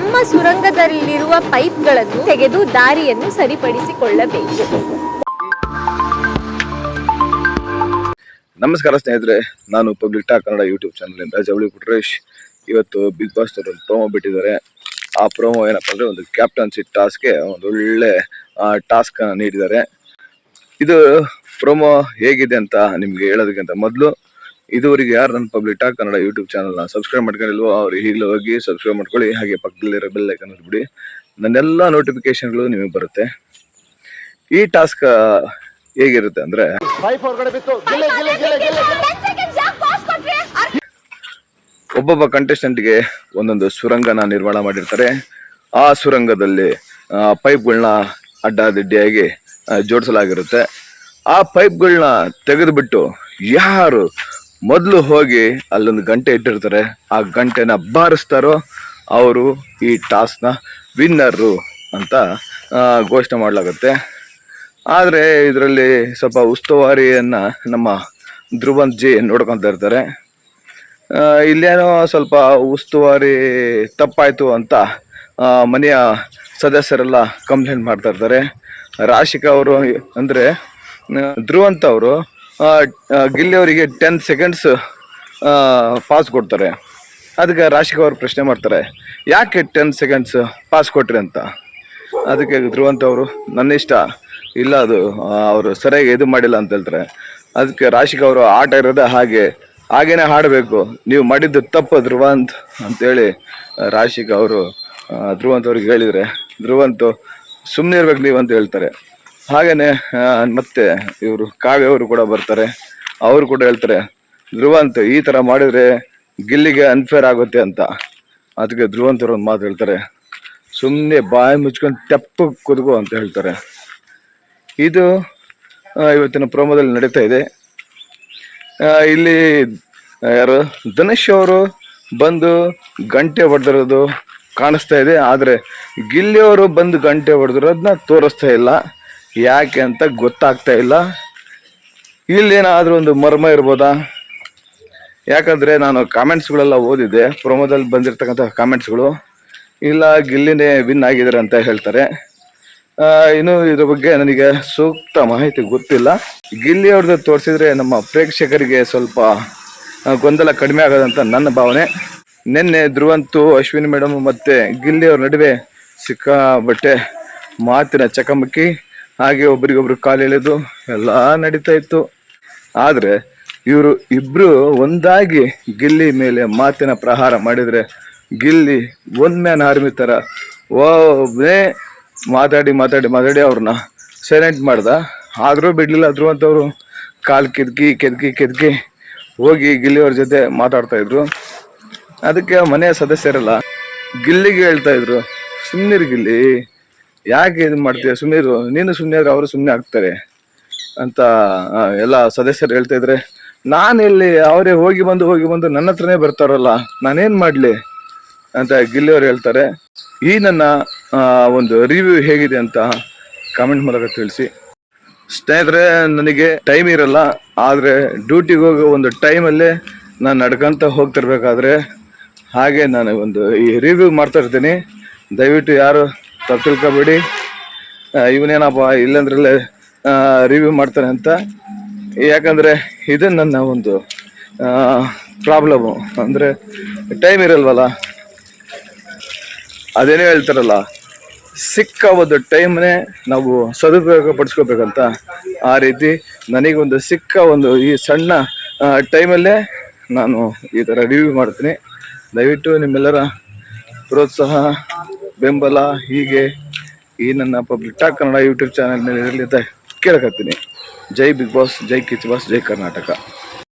ತಮ್ಮ ಸುರಂಗದಲ್ಲಿರುವ ಪೈಪ್ಗಳನ್ನು ತೆಗೆದು ದಾರಿಯನ್ನು ಸರಿಪಡಿಸಿಕೊಳ್ಳಬೇಕು. ನಮಸ್ಕಾರ ಸ್ನೇಹಿತರೆ, ನಾನು ಪಬ್ಲಿಕ್ ಟಾಕ್ ಕನ್ನಡ ಯೂಟ್ಯೂಬ್ ಚಾನಲಿಂದ ಜವಳಿ ಪುಟ್ರೇಶ್. ಇವತ್ತು ಬಿಗ್ ಬಾಸ್ ಒಂದು ಪ್ರೋಮೋ ಬಿಟ್ಟಿದ್ದಾರೆ. ಆ ಪ್ರೋಮೋ ಏನಪ್ಪ ಅಂದರೆ ಒಂದು ಕ್ಯಾಪ್ಟನ್ಸಿ ಟಾಸ್ಕ್ಗೆ ಒಂದು ಒಳ್ಳೆ ಟಾಸ್ಕ್ ನೀಡಿದ್ದಾರೆ. ಇದು ಪ್ರೋಮೋ ಹೇಗಿದೆ ಅಂತ ನಿಮಗೆ ಹೇಳೋದಕ್ಕಿಂತ ಮೊದಲು ಇದುವರೆಗೆ ಯಾರು ನನ್ನ ಪಬ್ಲಿಕ್ ಟಾಕ್ ಕನ್ನಡ ಯೂಟ್ಯೂಬ್ ಚಾನಲ್ನ ಸಬ್ಸ್ಕ್ರೈಬ್ ಮಾಡ್ಕೊಂಡಿಲ್ವೋ ಅವ್ರು ಈಗಲೇ ಹೋಗಿ ಸಬ್ಸ್ಕ್ರೈಬ್ ಮಾಡ್ಕೊಳ್ಳಿ. ಹಾಗೆ ಪಕ್ಕದಲ್ಲಿರೋ ಬೆಲ್ ಐಕನ್ ಬಿಡಿ. ನನ್ನೆಲ್ಲ ನೋಟಿಫಿಕೇಶನ್ಗಳು ನಿಮಗೆ ಬರುತ್ತೆ. ಈ ಟಾಸ್ಕ್ ಹೇಗಿರುತ್ತೆ ಅಂದ್ರೆ ಒಬ್ಬೊಬ್ಬ ಕಂಟೆಸ್ಟೆಂಟ್ಗೆ ಒಂದೊಂದು ಸುರಂಗನ ನಿರ್ಮಾಣ ಮಾಡಿರ್ತಾರೆ. ಆ ಸುರಂಗದಲ್ಲಿ ಪೈಪ್ಗಳನ್ನ ಅಡ್ಡಾದಿಡ್ಡಿಯಾಗಿ ಆ, ಜೋಡಿಸಲಾಗಿರುತ್ತೆ. ಆ ಪೈಪ್ಗಳನ್ನ ತೆಗೆದುಬಿಟ್ಟು ಯಾರು ಮೊದಲು ಹೋಗಿ ಅಲ್ಲೊಂದು ಗಂಟೆ ಇಟ್ಟಿರ್ತಾರೆ. ಆ ಗಂಟೆನ ಬಾರಿಸ್ತಾರೋ ಅವರು ಈ ಟಾಸ್ಕ್ನ ವಿನ್ನರು ಅಂತ ಘೋಷಣೆ ಮಾಡಲಾಗುತ್ತೆ. ಆದರೆ ಇದರಲ್ಲಿ ಸ್ವಲ್ಪ ಉಸ್ತುವಾರಿಯನ್ನು ನಮ್ಮ ಧ್ರುವಂತ್ ಜಿ ನೋಡ್ಕೊತಾ ಇರ್ತಾರೆ. ಇಲ್ಲೇನೋ ಸ್ವಲ್ಪ ಉಸ್ತುವಾರಿ ತಪ್ಪಾಯಿತು ಅಂತ ಮನೆಯ ಸದಸ್ಯರೆಲ್ಲ ಕಂಪ್ಲೇಂಟ್ ಮಾಡ್ತಾ ಇರ್ತಾರೆ. ರಾಶಿಕಾ ಅವರು ಅಂದರೆ ಧ್ರುವಂತ್ ಅವರು ಗಿಲ್ಲಿ ಅವರಿಗೆ ಟೆನ್ ಸೆಕೆಂಡ್ಸ್ ಪಾಸ್ ಕೊಡ್ತಾರೆ. ಅದಕ್ಕೆ ರಾಶಿಕ್ ಅವರು ಪ್ರಶ್ನೆ ಮಾಡ್ತಾರೆ, ಯಾಕೆ ಟೆನ್ ಸೆಕೆಂಡ್ಸ್ ಪಾಸ್ ಕೊಟ್ರಿ ಅಂತ? ಅದಕ್ಕೆ ಧ್ರುವಂತ ಅವರು, ನನ್ನ ಇಷ್ಟ. ಇಲ್ಲ ಅದು ಅವರು ಸರಿಯಾಗಿ ಇದು ಮಾಡಿಲ್ಲ ಅಂತ ಹೇಳ್ತಾರೆ. ಅದಕ್ಕೆ ರಾಶಿಕ್ ಅವರು, ಆಟ ಇರೋದೇ ಹಾಗೆ. ಹಾಗೇನೆ ಹಾಡಬೇಕು. ನೀವು ಮಾಡಿದ್ದು ತಪ್ಪು ಧ್ರುವಂತ್. ಅಂತೇಳಿ ರಾಶಿಕ್ ಅವರು ಧ್ರುವಂತ್ ಅವ್ರಿಗೆ ಹೇಳಿದರೆ, ಧ್ರುವಂತು ಸುಮ್ಮನೆ ಇರ್ಬೇಕು ನೀವು ಅಂತ ಹೇಳ್ತಾರೆ. ಹಾಗೇನೆ ಮತ್ತೆ ಇವರು ಕಾವ್ಯ ಅವರು ಕೂಡ ಬರ್ತಾರೆ. ಅವರು ಕೂಡ ಹೇಳ್ತಾರೆ, ಧ್ರುವಂತ್, ಈ ತರ ಮಾಡಿದ್ರೆ ಗಿಲ್ಲಿಗೆ ಅನ್ಫೇರ್ ಆಗುತ್ತೆ ಅಂತ. ಅದಕ್ಕೆ ಧ್ರುವಂತ್ ಒಂದು ಮಾತು ಹೇಳ್ತಾರೆ ಸುಮ್ಮನೆ ಬಾಯಿ ಮುಚ್ಕೊಂಡು ತೆಪ್ಪ ಕುದಗು ಅಂತ ಹೇಳ್ತಾರೆ. ಇದು ಇವತ್ತಿನ ಪ್ರೋಮೋದಲ್ಲಿ ನಡೀತಾ ಇದೆ. ಇಲ್ಲಿ ಯಾರು, ಧನುಷ್ ಅವರು ಬಂದು ಗಂಟೆ ಹೊಡೆದಿರೋದು ಕಾಣಿಸ್ತಾ ಇದೆ, ಆದರೆ ಗಿಲ್ಲಿಯವರು ಬಂದು ಗಂಟೆ ಹೊಡೆದಿರೋದನ್ನ ತೋರಿಸ್ತಾ ಇಲ್ಲ. ಯಾಕೆ ಅಂತ ಗೊತ್ತಾಗ್ತಾ ಇಲ್ಲ. ಇಲ್ಲೇನಾದರೂ ಒಂದು ಮರ್ಮ ಇರ್ಬೋದಾ? ಯಾಕಂದರೆ ನಾನು ಕಾಮೆಂಟ್ಸ್ಗಳೆಲ್ಲ ಓದಿದ್ದೆ. ಪ್ರೊಮೋದಲ್ಲಿ ಬಂದಿರತಕ್ಕಂಥ ಕಾಮೆಂಟ್ಸ್ಗಳು. ಇಲ್ಲ, ಗಿಲ್ಲಿನೇ ವಿನ್ ಆಗಿದ್ದಾರೆ ಅಂತ ಹೇಳ್ತಾರೆ. ಇನ್ನೂ ಇದ್ರ ಬಗ್ಗೆ ನನಗೆ ಸೂಕ್ತ ಮಾಹಿತಿ ಗೊತ್ತಿಲ್ಲ. ಗಿಲ್ಲಿ ಅವ್ರದ್ದು ತೋರಿಸಿದ್ರೆ ನಮ್ಮ ಪ್ರೇಕ್ಷಕರಿಗೆ ಸ್ವಲ್ಪ ಗೊಂದಲ ಕಡಿಮೆ ಆಗೋದಂತ ನನ್ನ ಭಾವನೆ. ನಿನ್ನೆ ಧ್ರುವಂತು, ಅಶ್ವಿನಿ ಮೇಡಮ್ ಮತ್ತು ಗಿಲ್ಲಿ ಅವ್ರ ನಡುವೆ ಸಿಕ್ಕಾಬಟ್ಟೆ ಮಾತಿನ ಚಕಮಕಿ. ಹಾಗೆ ಒಬ್ರಿಗೊಬ್ರು ಕಾಲು ಎಳೆದು ಎಲ್ಲ ನಡೀತಾ ಇತ್ತು. ಆದ್ರೆ ಇವರು ಇಬ್ರು ಒಂದಾಗಿ ಗಿಲ್ಲಿ ಮೇಲೆ ಮಾತಿನ ಪ್ರಹಾರ ಮಾಡಿದ್ರೆ ಗಿಲ್ಲಿ ಒನ್ ಮ್ಯಾನ್ ಆರ್ಮಿ ತರ ಒಬ್ಬನೇ ಮಾತಾಡಿ ಮಾತಾಡಿ ಮಾತಾಡಿ ಅವ್ರನ್ನ ಸೈಲೆಂಟ್ ಮಾಡ್ದ. ಆದ್ರೂ ಬಿಡ್ಲಿಲ್ಲ ಧ್ರುವಂತವ್ರು ಕಾಲ್ ಕೆದ್ಕಿ ಕೆದ್ಕಿ ಕೆದ್ಕಿ ಹೋಗಿ ಗಿಲ್ಲಿಯವ್ರ ಜೊತೆ ಮಾತಾಡ್ತಾ ಇದ್ರು. ಅದಕ್ಕೆ ಮನೆಯ ಸದಸ್ಯರೆಲ್ಲ ಗಿಲ್ಲಿಗೆ ಹೇಳ್ತಾ ಇದ್ರು ಸುಮ್ಮನಿರು ಗಿಲ್ಲಿ ಯಾಕೆ ಇದು ಮಾಡ್ತೀಯ? ಸುಮ್ಮನಿರು ನೀನು ಸುಮ್ಮನೆ ಆದ್ರೆ ಅವರು ಸುಮ್ಮನೆ ಆಗ್ತಾರೆ ಅಂತ ಆ, ಎಲ್ಲ ಸದಸ್ಯರು ಹೇಳ್ತಾ ಇದ್ರೆ ನಾನು ಇಲ್ಲಿ ಅವರೇ ಹೋಗಿ ಬಂದು ಹೋಗಿ ಬಂದು ನನ್ನ ಹತ್ರನೇ ಬರ್ತಾರಲ್ಲ ನಾನೇನ್ ಮಾಡ್ಲಿ ಅಂತ ಗಿಲ್ಲಿ ಅವ್ರು ಹೇಳ್ತಾರೆ. ಈ ನನ್ನ ಆ, ಒಂದು ರಿವ್ಯೂ ಹೇಗಿದೆ ಅಂತ ಕಾಮೆಂಟ್ ಮೂಲಕ ತಿಳಿಸಿ. ಸ್ನೇಹಿತರೆ ನನಗೆ ಟೈಮ್ ಇರಲ್ಲ ಆದರೆ ಡ್ಯೂಟಿಗೆ ಹೋಗೋ ಒಂದು ಟೈಮಲ್ಲೇ ನಾನು ನಡ್ಕೊಂತ ಹೋಗ್ತಿರ್ಬೇಕಾದ್ರೆ ಹಾಗೆ ನಾನು ಒಂದು ಈ ರಿವ್ಯೂ ಮಾಡ್ತಾ ಇರ್ತೀನಿ. ದಯವಿಟ್ಟು ಯಾರು ತಪ್ಪು ತಿಳ್ಕೊಬೇಡಿ. ಇವನೇನಪ್ಪ ಇಲ್ಲಂದ್ರಲ್ಲೇ ರಿವ್ಯೂ ಮಾಡ್ತಾನೆ ಅಂತ. ಯಾಕಂದರೆ ಇದು ನನ್ನ ಒಂದು ಪ್ರಾಬ್ಲಮ್ಮು ಅಂದರೆ ಟೈಮ್ ಇರಲ್ವಲ್ಲ? ಅದೇನೇ ಹೇಳ್ತಾರಲ್ಲ ಸಿಕ್ಕ ಒಂದು ಟೈಮ್ನೇ ನಾವು ಸದುಪಯೋಗ ಪಡಿಸ್ಕೋಬೇಕಂತ ಆ ರೀತಿ ನನಗೊಂದು ಸಿಕ್ಕ ಒಂದು ಈ ಸಣ್ಣ ಟೈಮಲ್ಲೇ ನಾನು ಈ ಥರ ರಿವ್ಯೂ ಮಾಡ್ತೀನಿ. ದಯವಿಟ್ಟು ನಿಮ್ಮೆಲ್ಲರ ಪ್ರೋತ್ಸಾಹ. ಬೆಂಬಲ ಹೀಗೆ ಈ ನನ್ನ public talk Kannada YouTube channel ಮೇಲೆ ಇರಲಿ ಅಂತ ಕೇಳಕತ್ತೀನಿ. ಜೈ ಬಿಗ್ ಬಾಸ್ ಜೈ ಕಿಚ್ ಬಾಸ್ ಜೈ ಕರ್ನಾಟಕ